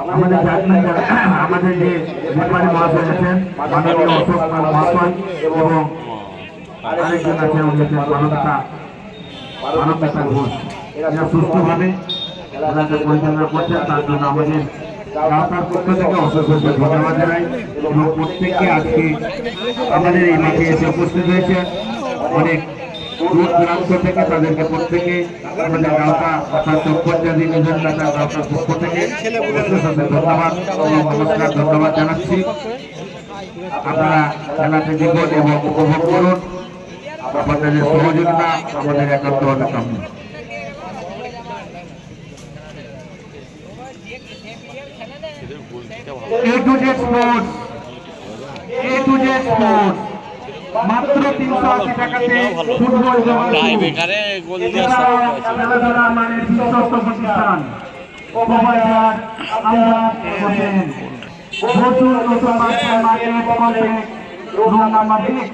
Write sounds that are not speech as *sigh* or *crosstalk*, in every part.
আমাদের আমাদের যে নির্বাহী মহাশয় আছেন, মাননীয় অশোক মহাশয় এবং আরেকজন আছেন, উনি মানবতা মানবতা ঘোষ। এরা সুস্থভাবে খেলাকে পরিচালনা করছে, তার জন্য আমাদের রাস্তার পক্ষ থেকে অশেষ ধন্যবাদ জানাই এবং প্রত্যেককে আজকে আমাদের এই মাঠে এসে উপস্থিত হয়েছে। অনেক দূর দূরান্ত থেকে তাদেরকে প্রত্যেকে আমাদের গাঁওতা অর্থাৎ পক্ষ থেকে অশেষ অশেষ ধন্যবাদ জানাচ্ছি। আপনারা খেলাতে জীবন এবং উপভোগ করুন। আপনাদের সহযোগিতা আমাদের একান্তভাবে কাম্য A to Z sports A to Z sports মাত্র তিনশো আশি টাকাতে ফুটবল মানে বিশ্বস্ত প্রতিষ্ঠান। প্রচুর নতুন মার্কেট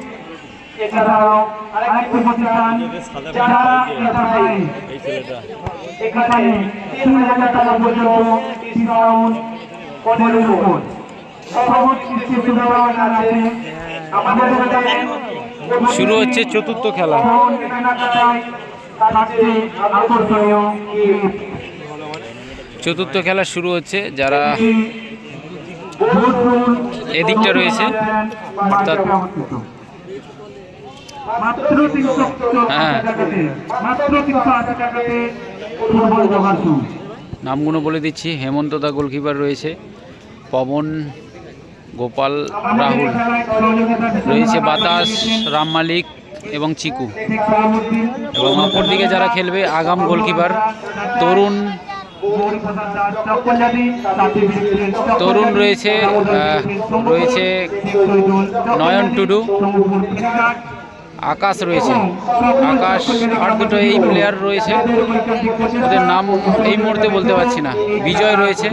এছাড়াও আরেকটি প্রতিষ্ঠান যারা এখানে তিন হাজার টাকা পর্যন্ত ডিসকাউন্ট আছে শুরু হচ্ছে চতুর্থ খেলা। চতুর্থ খেলা শুরু হচ্ছে যারা এদিকটা রয়েছে, অর্থাৎ- হ্যাঁ। নামগুলো বলে দিচ্ছি হেমন্ত দা গোলকিপার রয়েছে পবন গোপাল রাহুল রয়েছে বাতাস রাম মালিক এবং চিকু। এবং অপরদিকে যারা খেলবে আগাম গোলকিপার তরুণ তরুণ রয়েছে, রয়েছে নয়ন টুডু। আকাশ রয়েছে। আকাশ আর দুটো এই প্লেয়ার রয়েছে। ওদের নাম এই মুহূর্তে বলতে পারছি না। বিজয় রয়েছে।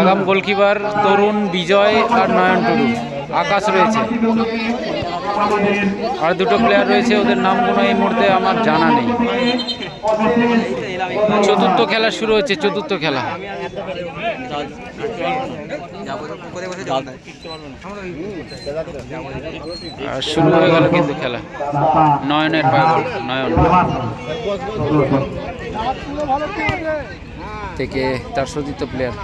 আগাম গোলকিপার তরুণ বিজয় আর নয়ন টুরু আকাশ রয়েছে। আর দুটো প্লেয়ার রয়েছে। ওদের নাম কোনো এই মুহূর্তে আমার জানা নেই। চতুর্থ খেলা শুরু হচ্ছে। চতুর্থ খেলা। শুরু হয়ে গেল কিন্তু খেলা। নয়নের পায় গোল, নয়ন। থেকে তার সতীর্থ প্লেয়ার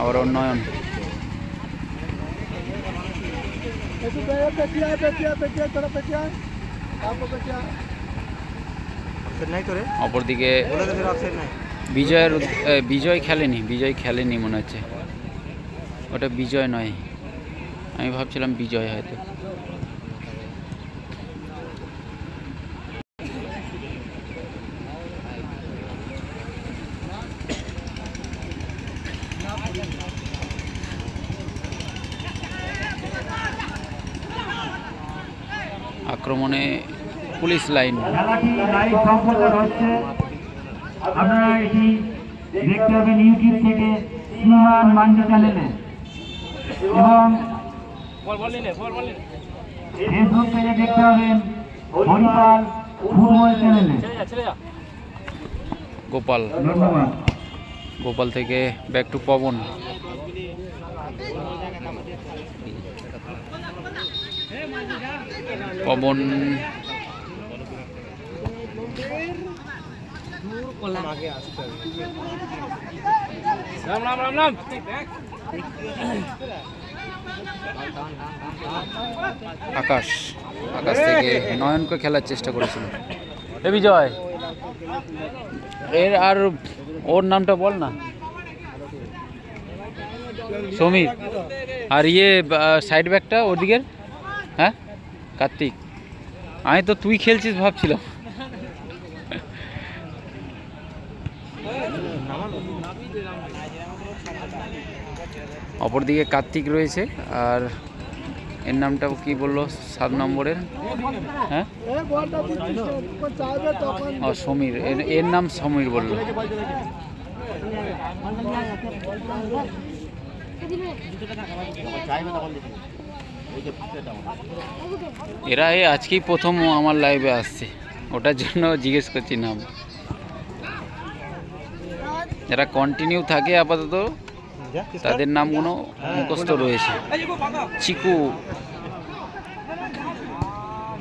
আবার নয়ন। অপরদিকে বিজয়ের বিজয় খেলেনি বিজয় খেলেনি মনে হচ্ছে। ওটা বিজয় নয়। আমি ভাবছিলাম বিজয় হয়তো। আক্রমণে পুলিশ লাইন। আপনারা এটি দেখতে পাবেন ইউটিউব থেকে স্নেহান মান্ডি চ্যানেলে এবং ফেসবুক পেজে দেখতে পাবেন হরিপাল ফুটবল চ্যানেলে গোপাল। গোপাল থেকে ব্যাক টু পবন। পবন। আকাশ। আকাশ থেকে নয়নকে খেলার চেষ্টা করেছিল। এ বিজয়। এর আর ওর নামটা বল না। সমীর। আর ইয়ে সাইড ব্যাকটা ওদিকের? হ্যাঁ? কার্তিক। আমি তো তুই খেলছিস ভাবছিলাম। অপরদিকে কার্তিক রয়েছে, আর এর নামটা কি বলল? সাত নম্বরের? হ্যাঁ? ও, সমীর। এর এর নাম সমীর বলল। এরা এই আজকেই প্রথম আমার লাইভে আসছে। ওটার জন্য জিজ্ঞেস করছি নাম। যারা কন্টিনিউ থাকে আপাতত। তাদের নামগুলো মুখস্থ রয়েছে। চিকু।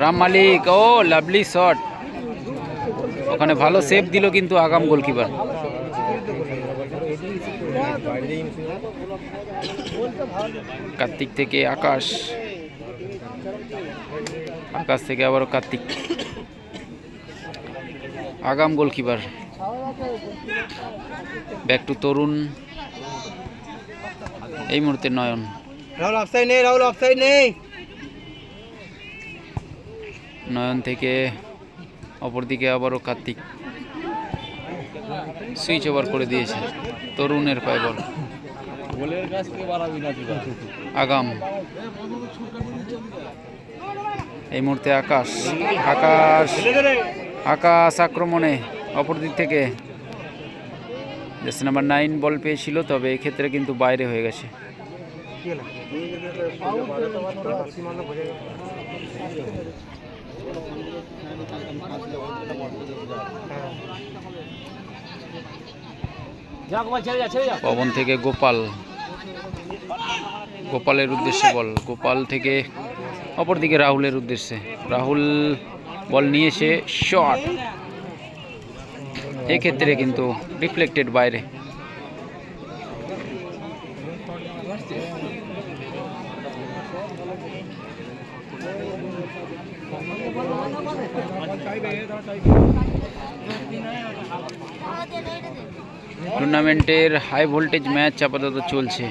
রাম মালিক ও লাভলি শট। ওখানে ভালো সেভ দিল কিন্তু আগাম গোলকিপার কার্তিক থেকে আকাশ। আকাশ থেকে আবারও কার্তিক। আগাম গোলকিপার ব্যাক টু তরুণ। এই মুহূর্তে নয়ন। রাহুল অফসাইড নেই রাহুল অফসাইড নেই। নয়ন থেকে অপরদিকে আবারও কার্তিক সুইচ ওভার করে দিয়েছে। তরুণের পায় বল। আগাম। এই মুহূর্তে আকাশ। আকাশ। আকাশ আক্রমণে অপর দিক থেকে জার্সি নাম্বার নাইন বল পেয়েছিল তবে এক্ষেত্রে কিন্তু বাইরে হয়ে গেছে। পবন থেকে গোপাল। গোপালের উদ্দেশ্যে বল। গোপাল থেকে অপরদিকে রাহুলের উদ্দেশ্যে। রাহুল বল নিয়ে নিয়েছে শট এক্ষেত্রে কিন্তু রিফ্লেক্টেড বাইরে। টুর্নামেন্টের হাই ভোল্টেজ ম্যাচ আপাতত চলছে।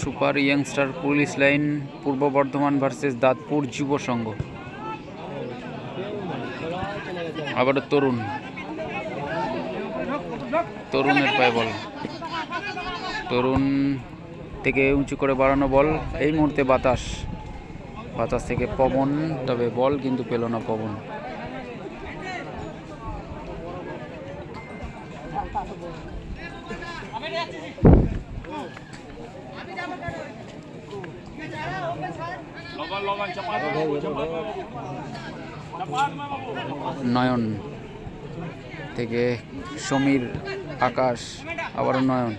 সুপার ইয়াংস্টার পুলিশ লাইন, পূর্ব বর্ধমান ভার্সেস দাঁতপুর যুব সংঘ। আবারও তরুণ। তরুণের পায়ে বল। তরুণ থেকে উঁচু করে বাড়ানো বল। এই মুহূর্তে বাতাস। বাতাস থেকে পবন, তবে বল কিন্তু পেল না পবন নয়ন থেকে সমীর আকাশ আবারও নয়ন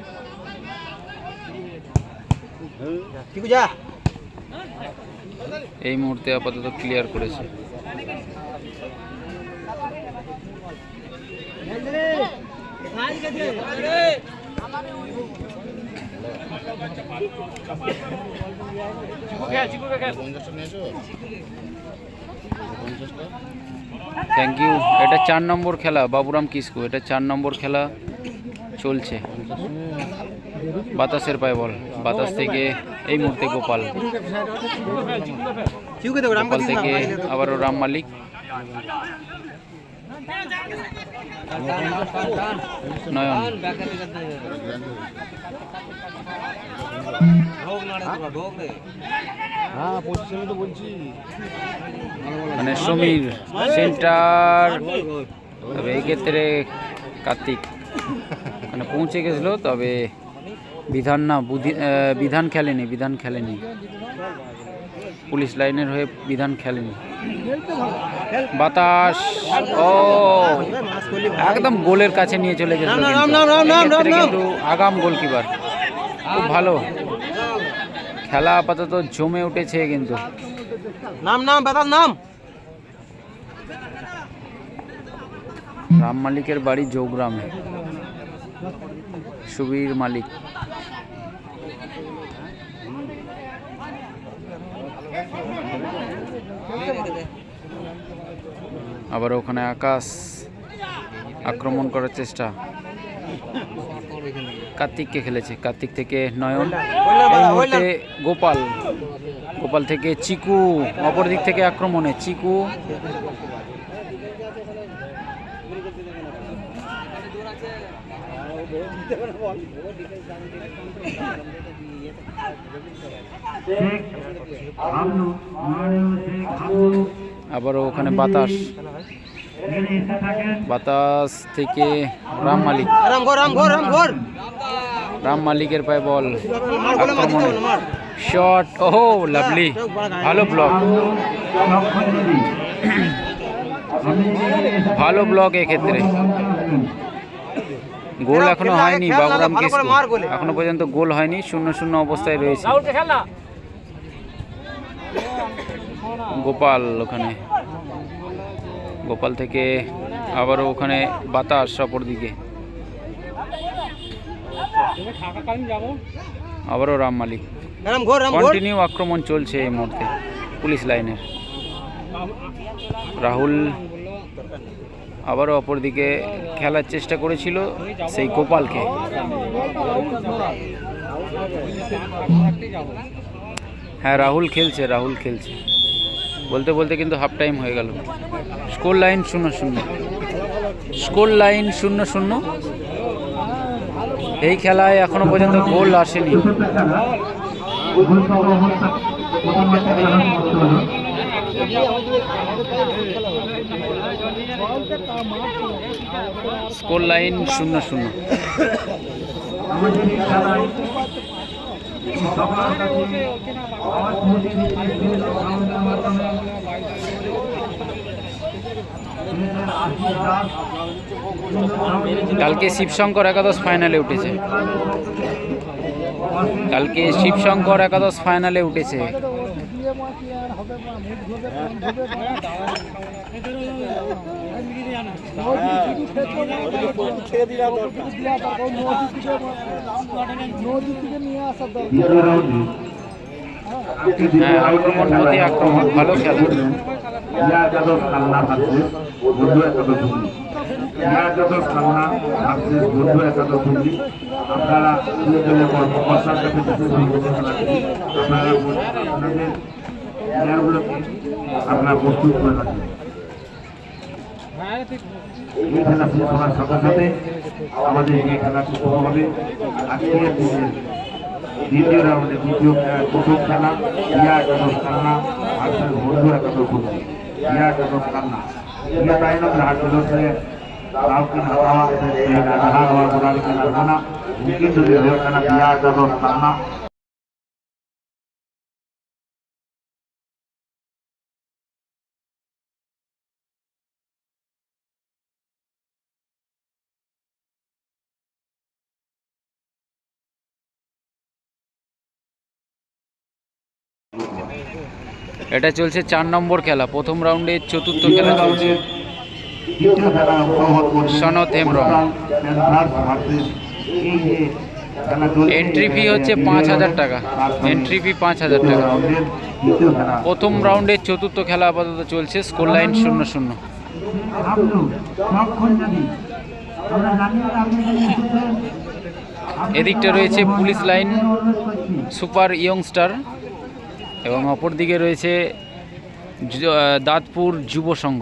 এই মুহূর্তে আপাতত ক্লিয়ার করেছে। থ্যাংক ইউ এটা চার নম্বর খেলা, বাবুরাম কিসকু এটা চার নম্বর খেলা চলছে। বাতাসের পায় বল। বাতাস থেকে এই মুহূর্তে গোপাল। গোপাল থেকে আবারও রাম মালিক। নয়ন। হ্যাঁ তো বলছি। মানে সমীর সেন্টার তবে এই ক্ষেত্রে কার্তিক মানে পৌঁছে গেছিল তবে বিধান না বুধি- বিধান খেলেনি বিধান খেলেনি। পুলিশ লাইনের হয়ে বিধান খেলেনি। বাতাস ও একদম গোলের কাছে নিয়ে চলে গেছিল এক্ষেত্রে। কিন্তু আগাম গোলকিপার। খুব ভালো। খেলা আপাতত জমে উঠেছে কিন্তু। নাম নাম বেতাল নাম। রাম মালিকের বাড়ি জৌগ্রামে। সুবীর মালিক। আবার ওখানে আকাশ আক্রমণ করার চেষ্টা। কার্তিককে খেলেছে। কার্তিক থেকে নয়ন। গোপাল। গোপাল থেকে চিকু অপর দিক থেকে আক্রমণে চিকু। আবারও ওখানে বাতাস। বাতাস থেকে রাম মালিক। রাম মালিকের পায়ে বল। মার শট ওহো লাভলি ভালো যদি ভালো ব্লক এক্ষেত্রে গোল এখনও হয়নি বাবুরাম। এখনও পর্যন্ত গোল হয়নি শূন্য শূন্য অবস্থায় রয়েছে। গোপাল ওখানে। গোপাল থেকে আবারও ওখানে বাতাস অপর দিকে। আবারও রাম মালিক। কন্টিনিউ আক্রমণ চলছে এই মুহূর্তে, পুলিশ লাইনের রাহুল আবারও অপরদিকে খেলার চেষ্টা করেছিল সেই গোপালকে। হ্যাঁ রাহুল খেলছে রাহুল খেলছে। বলতে বলতে কিন্তু হাফ টাইম হয়ে গেল। স্কোর লাইন শূন্য শূন্য। স্কোর লাইন শূন্য শূন্য। এই খেলায় এখনও পর্যন্ত গোল আসেনি। স্কোর লাইন শূন্য শূন্য। কালকে শিবশঙ্কর একাদশ ফাইনালে উঠেছে। কালকে শিবশঙ্কর একাদশ ফাইনালে উঠেছে হ্যাঁ, আক্রমণ, ভালো খেলা। বন্ধু একাদশ কান্না ভার্সেস বন্ধু একাদশ হুগলি আপনারা দলের কর্মকর্তার কাছে আপনারা আপনাদের প্লেয়ারগুলোকে আপনারা প্রস্তুত করে রাখবেন এই খেলা শেষ হওয়ার সাথে সাথে আমাদের এই খেলা শুরু হবে আজকের দিনের দ্বিতীয় রাউন্ডে দ্বিতীয় প্রথম বন্ধু এটা চলছে চার নম্বর খেলা। প্রথম রাউন্ডের চতুর্থ খেলা চলছে দ্বিতীয় খেলা অংশগ্রহণ করছে সনদ হেমব্রম। এন্ট্রি ফি হচ্ছে পাঁচ হাজার টাকা। এন্ট্রি ফি পাঁচ হাজার টাকা। প্রথম রাউন্ডের চতুর্থ খেলা আপাতত চলছে স্কোর লাইন শূন্য শূন্য। এদিকটা রয়েছে পুলিশ লাইন, সুপার ইয়ংস্টার, এবং অপরদিকে রয়েছে দাঁতপুর যুব সংঘ।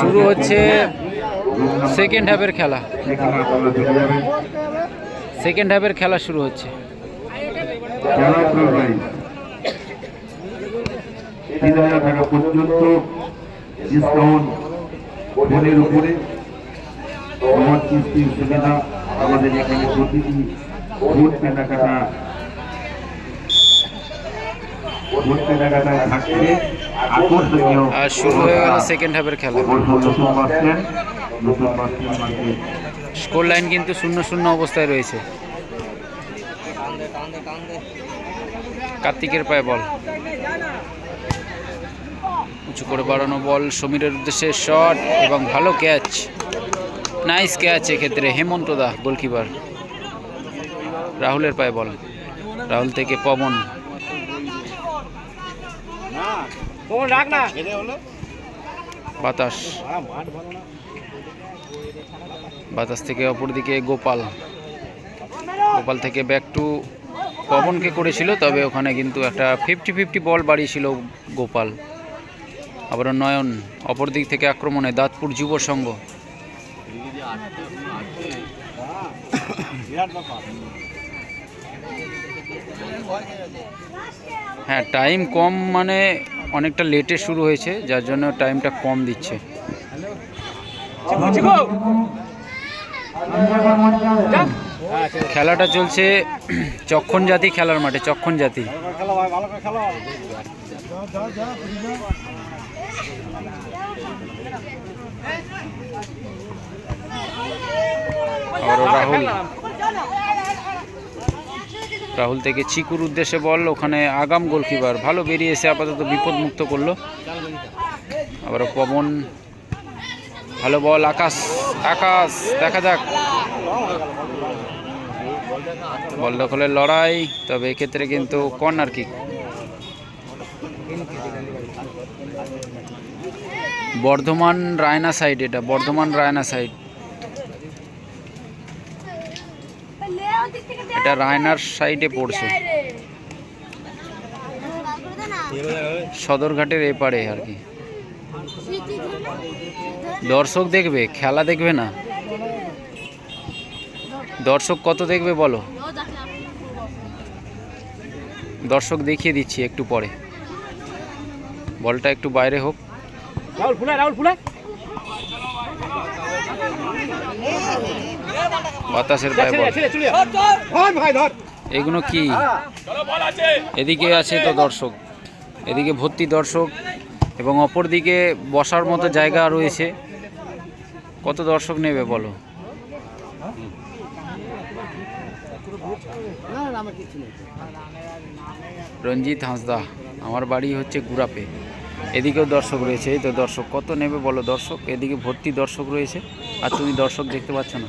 শুরু হচ্ছে সেকেন্ড হাফের খেলা। সেকেন্ড হাফের খেলা শুরু হচ্ছে। খেলার প্রাইস তিন হাজার টাকা পর্যন্ত ডিসকাউন্ট ফোনের উপরে। কিস্তির সুবিধা আমাদের এখানে প্রতিটি ভোট কেনাকাটা ভোট কেনাকাটায় থাকছে। আকর্ষণীয় আর শুরু হয়ে গেল সেকেন্ড হাফের খেলা। স্কোর লাইন কিন্তু শূন্য শূন্য অবস্থায় রয়েছে। কার্তিকের পায়ে বল। উঁচু করে বাড়ানো বল সমীরের উদ্দেশ্যে শট এবং ভালো ক্যাচ নাইস ক্যাচ এক্ষেত্রে হেমন্ত দা গোলকিপার রাহুলের পায়ে বল। রাহুল থেকে পবন। রাখ না। বাতাস। বাতাস থেকে অপরদিকে গোপাল। গোপাল থেকে ব্যাক টু পবনকে করেছিল তবে ওখানে কিন্তু একটা ফিফটি ফিফটি বল বাড়িয়েছিল গোপাল। আবার নয়ন অপর দিক থেকে আক্রমণে দাঁতপুর যুব সংঘ। *coughs* হ্যাঁ টাইম কম মানে অনেকটা লেটে শুরু হয়েছে যার জন্য টাইমটা কম দিচ্ছে। খেলাটা চলছে চক্ষণ জাতি খেলার মাঠে চক্ষণ জাতি। রাহুল। রাহুল থেকে চিকুর উদ্দেশ্যে বল, ওখানে আগাম গোলকিপার। ভালো বেরিয়েছে, আপাতত বিপদ মুক্ত করল। আবার পবন, ভালো বল, আকাশ আকাশ, দেখা যাক। বল দখলের লড়াই, তবে এক্ষেত্রে কিন্তু corner kick. Bardhaman Raina side, এটা বর্ধমান রায়না সাইড। এটা রায়নার সাইডে পড়ছে। সদরঘাটের এপারে আর কি। দর্শক দেখবে, খেলা দেখবে না? দর্শক কত দেখবে বলো? দর্শক দেখিয়ে দিচ্ছি একটু পরে। বলটা একটু বাইরে হোক। রাহুল ফুলাই রাহুল ফুলাই বাতাসের পায়ে বল এগুলো কি? এদিকে আছে তো দর্শক। এদিকে ভর্তি দর্শক এবং অপর দিকে বসার মতো জায়গা রয়েছে। কত দর্শক নেবে বলো? রঞ্জিত হাঁসদা আমার বাড়ি হচ্ছে গুড়াপে। এদিকেও দর্শক রয়েছে। এই তো দর্শক কত নেবে বলো দর্শক? এদিকে ভর্তি দর্শক রয়েছে। আর তুমি দর্শক দেখতে পাচ্ছ না।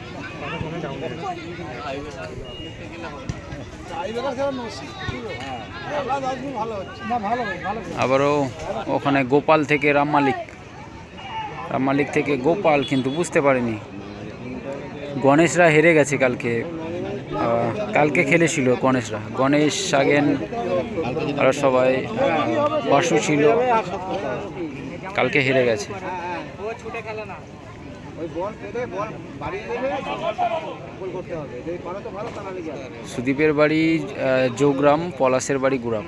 আবারও ওখানে গোপাল থেকে রাম মালিক। রাম মালিক থেকে গোপাল কিন্তু বুঝতে পারেনি। গণেশরা হেরে গেছে কালকে। কালকে খেলেছিল গণেশরা। গণেশ, সাগেন, আর সবাই, বাসু ছিল। কালকে হেরে গেছে। সুদীপের বাড়ি জৌগ্রাম পলাশের বাড়ি গুড়াম।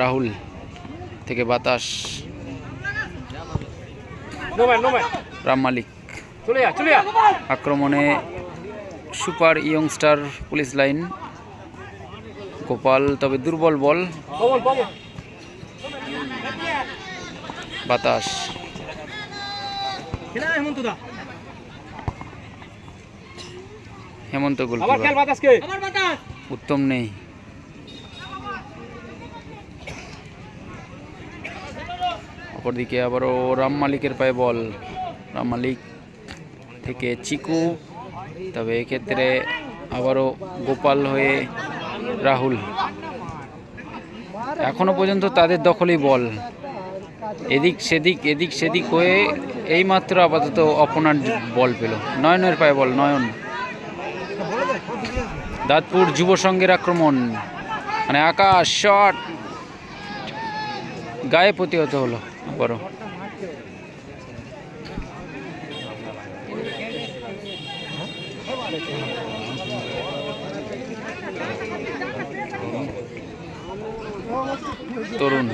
রাহুল থেকে বাতাস। রাম মালিক। আক্রমণে super youngster police line. Gopal তবে দুর্বল বল। আবার বাতাস। উত্তম নেই। অপরদিকে আবারও রাম মালিকের পায়ে বল। রাম মালিক থেকে চিকু। তবে এক্ষেত্রে আবারও গোপাল হয়ে রাহুল। এখনও পর্যন্ত তাদের দখলেই বল। এদিক সেদিক এদিক সেদিক হয়ে এইমাত্র আপাতত অপোনার বল পেল। নয়নের পায়ে বল, নয়ন। দাঁতপুর যুব সংঘের আক্রমণ। মানে আকাশ, শট। গায়ে প্রতিহত হলো বড় তরুণ।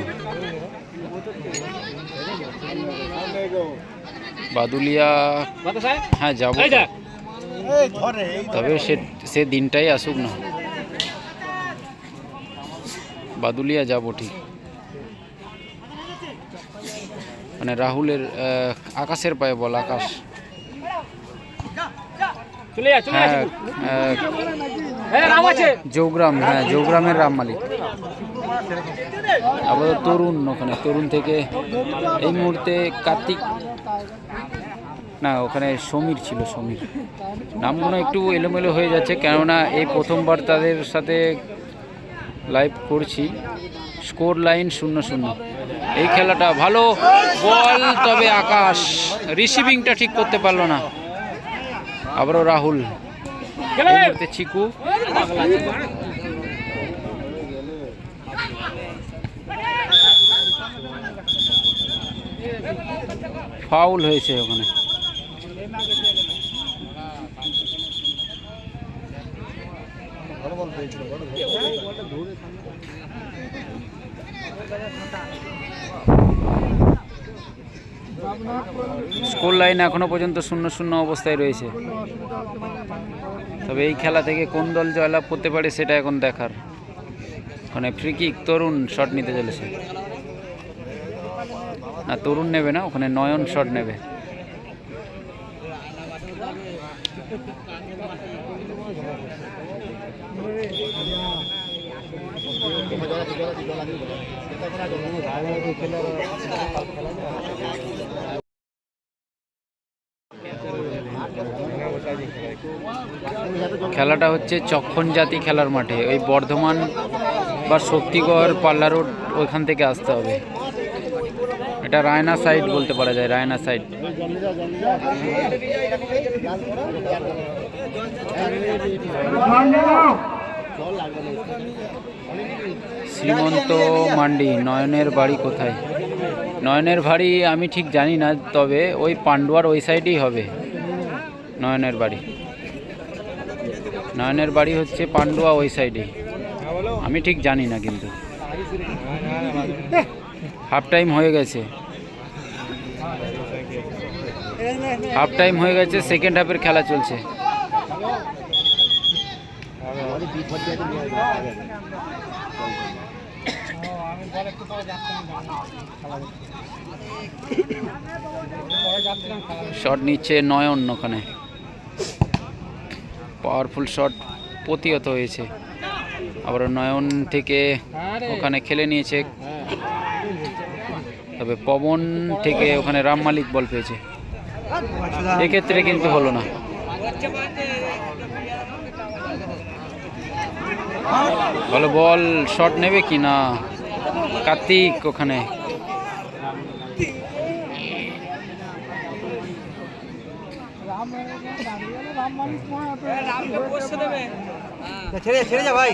বাদুলিয়া হ্যাঁ যাব। তবে সে সে দিনটাই আসুক না। বাদুলিয়া যাব ঠিক। মানে রাহুলের আকাশের পায়ে বল আকাশ। হ্যাঁ আহ, জৌগ্রাম হ্যাঁ জৌগ্রামের রাম মালিক। আবার তরুণ ওখানে। তরুণ থেকে এই মুহূর্তে কার্তিক না, ওখানে সমীর ছিল, সমীর। নামগুলো একটু এলোমেলো হয়ে যাচ্ছে, কেননা এই প্রথমবার তাদের সাথে লাইভ করছি। স্কোর লাইন শূন্য শূন্য। এই খেলাটা ভালো বল, তবে আকাশ। রিসিভিংটা ঠিক করতে পারল না। আবারও রাহুল। চিকু। ফাউল হয়েছে ওখানে। স্কোর লাইন এখনও পর্যন্ত শূন্য শূন্য অবস্থায় রয়েছে। তবে এই খেলা থেকে কোন দল জয়লাভ করতে পারে সেটা এখন দেখার। ওখানে ফ্রি কিক তরুণ শট নিতে চলেছে। না তরুণ নেবে না, ওখানে নয়ন শট নেবে। খেলাটা হচ্ছে চক্ষণ জাতি খেলার মাঠে। ওই বর্ধমান বা শক্তিগড় পাল্লা রোড ওইখান থেকে আসতে হবে। এটা রায়না সাইড বলতে পারা যায়, রায়না সাইড। শ্রীমন্ত মান্ডি, নয়নের বাড়ি কোথায়? নয়নের বাড়ি আমি ঠিক জানি না, তবে ওই পান্ডুয়ার ওই সাইডেই হবে, নয়নের বাড়ি। নয়নের বাড়ি হচ্ছে পান্ডুয়া ওই সাইডে আমি ঠিক জানি না কিন্তু। হাফ টাইম হয়ে গেছে। হাফ টাইম হয়ে গেছে সেকেন্ড হাফের খেলা চলছে। শট নিচ্ছে নয়ন ওখানে পাওয়ারফুল শট প্রতিহত হয়েছে। আবার নয়ন থেকে ওখানে খেলে নিয়েছে। তবে পবন থেকে ওখানে রাম মালিক বল পেয়েছে। এক্ষেত্রে কিন্তু হলো না। ভালো বল শট নেবে কি না? কার্তিক ওখানে। ছেড়ে ছেড়ে যা ভাই।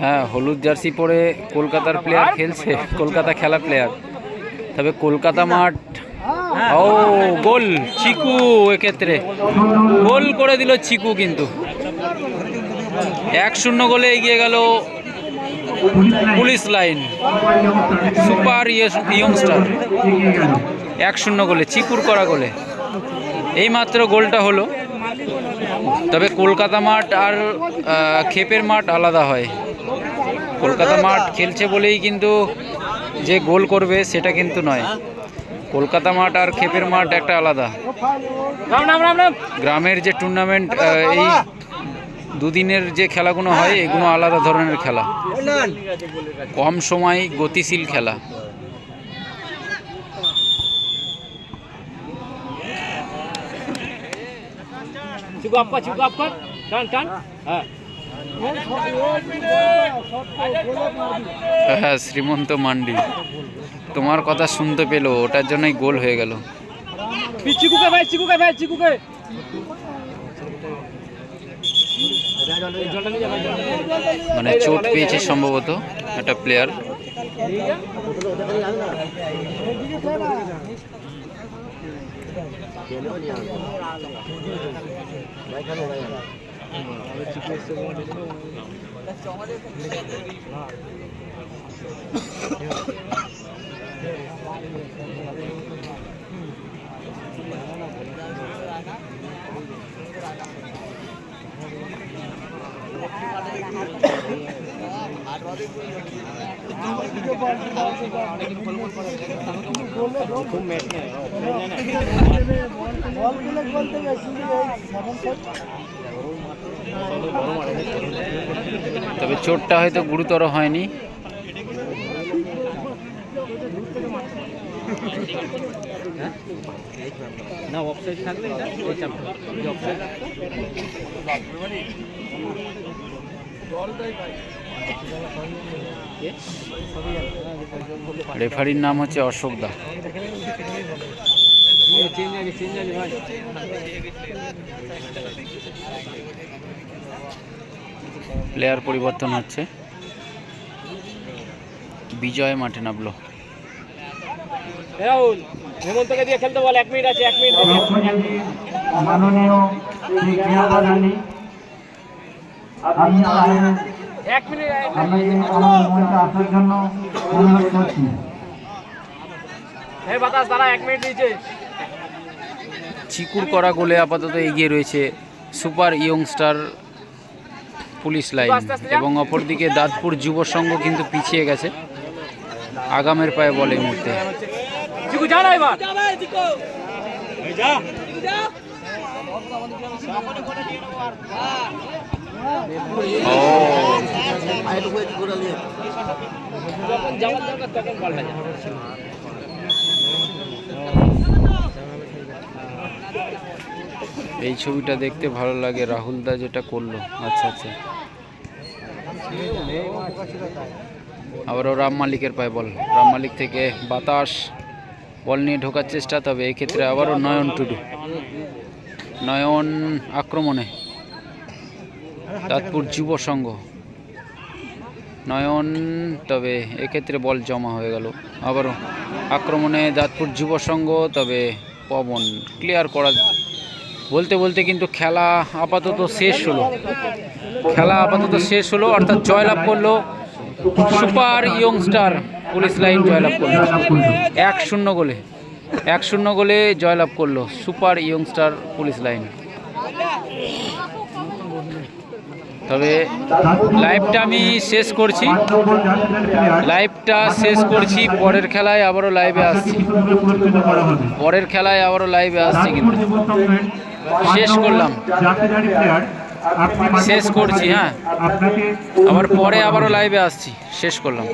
হ্যাঁ হলুদ জার্সি পরে কলকাতার প্লেয়ার খেলছে কলকাতা খেলা প্লেয়ার তবে কলকাতা মাঠ ও, গোল, চিকু এক্ষেত্রে। গোল করে দিল চিকু কিন্তু। এক শূন্য গোলে এগিয়ে গেল পুলিশ লাইন। সুপার ইয়ংস্টার। এক শূন্য গোলে, চিকুর করা গোলে। এই মাত্র গোলটা হলো। তবে কলকাতা মাঠ আর খেপের মাঠ আলাদা হয়। কলকাতা মাঠ খেলছে বলেই কিন্তু যে গোল করবে সেটা কিন্তু নয়। কলকাতা মাঠ আর খেপের মাঠ একটা আলাদা। গ্রামের যে টুর্নামেন্ট এই দুদিনের যে খেলাগুলো হয় এগুলো আলাদা ধরনের খেলা। কম সময় গতিশীল খেলা। হ্যাঁ, হ্যাঁ শ্রীমন্ত মান্ডি। তোমার কথা শুনতে পেল ওটার জন্যই গোল হয়ে গেল। ভাই ভাই মানে চোট পেয়েছে সম্ভবত একটা প্লেয়ার তবে চোটটা হয়তো গুরুতর হয়নি। না? অফসাইড থাকলে এটা এই চাপটা এই অফসাইড রেফারির নাম হচ্ছে অশোক দা। প্লেয়ার পরিবর্তন হচ্ছে। বিজয় মাঠে নামলো। রাহুল। হেমন্তকে দিয়ে খেলতে বল এক মিনিট আছে এক মিনিট মাননীয় শ্রী ক্রীড়াপ্রধানী আমি আমাদের এক মিনিট আমি আমার মঞ্চে আসার জন্য অনুরোধ করছি। হে বাতাস দাঁড়া এক মিনিট দিয়েছে চিকুর করা গোলে আপাতত এগিয়ে রয়েছে সুপার ইয়ংস্টার পুলিশ লাইন এবং অপরদিকে দাঁতপুর যুব সংঘ কিন্তু পিছিয়ে গেছে। আগামের পায়ে বলে এই মুহূর্তে। চিকু যা না এবার। এই ছবিটা দেখতে ভালো লাগে। রাহুল দা যেটা করল। আচ্ছা আচ্ছা। আবারও রাম মালিকের পায় বল। রাম মালিক থেকে বাতাস। বল নিয়ে ঢোকার চেষ্টা, তবে এক্ষেত্রে আবারও নয়ন টুডু। নয়ন আক্রমণে তাজপুর যুব সংঘ। নয়ন, তবে এক্ষেত্রে বল জমা হয়ে গেল। আবারও আক্রমণে দাঁতপুর যুব সংঘ, তবে পবন ক্লিয়ার করা বলতে বলতে কিন্তু খেলা আপাতত শেষ হলো। খেলা আপাতত শেষ হলো, অর্থাৎ জয়লাভ করল সুপার ইয়ংস্টার পুলিশ লাইন জয়লাভ করল। এক শূন্য গোলে, এক শূন্য গোলে জয়লাভ করল সুপার ইয়ংস্টার পুলিশ লাইন। তবে লাইভটা আমি শেষ করছি। লাইভটা শেষ করছি, পরের খেলায় আবারও লাইভে আসছি। পরের খেলায় আবারও লাইভে আসছি কিন্তু। শেষ করলাম। শেষ করছি, হ্যাঁ। আবার পরে আবারও লাইভে আসছি। শেষ করলাম।